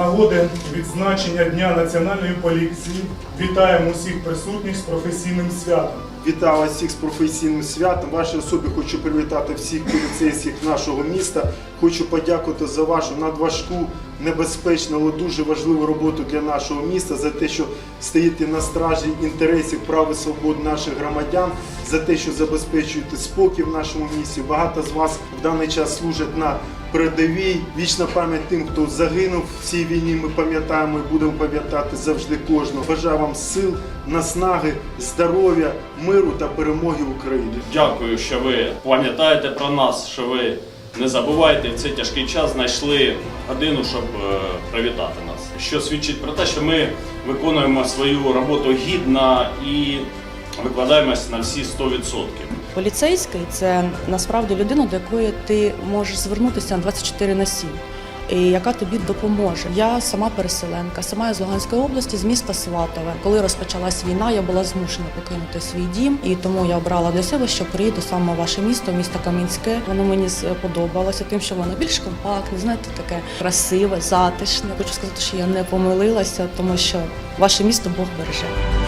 нагоди відзначення Дня національної поліції вітаємо усіх присутніх з професійним святом. Вітаю всіх з професійним святом. Вашій особі хочу привітати всіх поліцейських нашого міста. Хочу подякувати за вашу надважку, небезпечну, але дуже важливу роботу для нашого міста, за те, що стоїте на стражі інтересів прав і свобод наших громадян, за те, що забезпечуєте спокій в нашому місті. Багато з вас в даний час служать на передовій. Вічна пам'ять тим, хто загинув в цій війні. Ми пам'ятаємо і будемо пам'ятати завжди кожного. Бажаю вам сил, наснаги, здоров'я, миру та перемоги України. Дякую, що ви пам'ятаєте про нас, що ви не забуваєте в цей тяжкий час знайшли годину, щоб е, привітати нас. Що свідчить про те, що ми виконуємо свою роботу гідно і викладаємось на всі 100%. Поліцейський це насправді людина, до якої ти можеш звернутися на 24 на 7 і яка тобі допоможе. Я сама переселенка, сама з Луганської області, з міста Сватове. Коли розпочалась війна, я була змушена покинути свій дім, і тому я обрала для себе, що приїду саме в ваше місто, місто Кам'янське. Воно мені сподобалося тим, що воно більш компактне, знаєте, таке красиве, затишне. Хочу сказати, що я не помилилася, тому що ваше місто Бог береже.